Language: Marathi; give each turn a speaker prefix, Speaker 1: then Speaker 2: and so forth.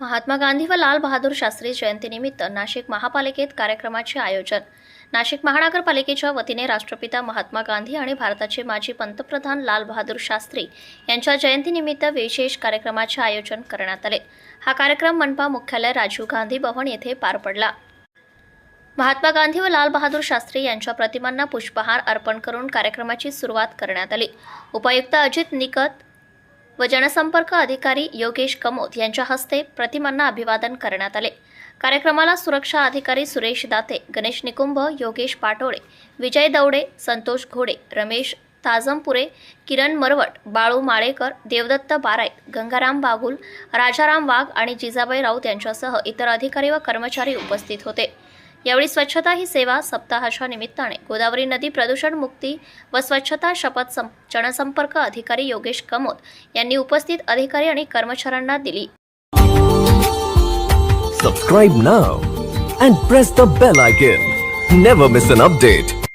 Speaker 1: महात्मा गांधी व लाल बहादूर शास्त्री जयंतीनिमित्त नाशिक महापालिकेत कार्यक्रमाचे आयोजन. नाशिक महानगरपालिकेच्या वतीने राष्ट्रपिता महात्मा गांधी आणि भारताचे माजी पंतप्रधान लाल बहादूर शास्त्री यांच्या जयंतीनिमित्त विशेष कार्यक्रमाचे आयोजन करण्यात आले. हा कार्यक्रम मनपा मुख्यालय राजीव गांधी भवन येथे पार पडला. महात्मा गांधी व लाल बहादूर शास्त्री यांच्या प्रतिमांना पुष्पहार अर्पण करून कार्यक्रमाची सुरुवात करण्यात आली. उपायुक्त अजित निकत व जनसंपर्क अधिकारी योगेश कमोद यांच्या हस्ते प्रतिमांना अभिवादन करण्यात आले. कार्यक्रमाला सुरक्षा अधिकारी सुरेश दाते गणेश निकुंभ योगेश पाटोळे विजय दौडे संतोष घोडे रमेश ताजमपुरे किरण मरवट बाळू माळेकर देवदत्त बाराईत गंगाराम बागुल राजाराम वाघ आणि जिजाबाई राऊत यांच्यासह इतर अधिकारी व कर्मचारी उपस्थित होते. यावेळी स्वच्छता ही सेवा सप्ताहाच्या निमित्ताने गोदावरी नदी प्रदूषण मुक्ती व स्वच्छता शपथ जनसंपर्क अधिकारी योगेश कमोद यांनी उपस्थित अधिकारी आणि कर्मचाऱ्यांना दिली.
Speaker 2: Subscribe now and press the bell icon never miss an update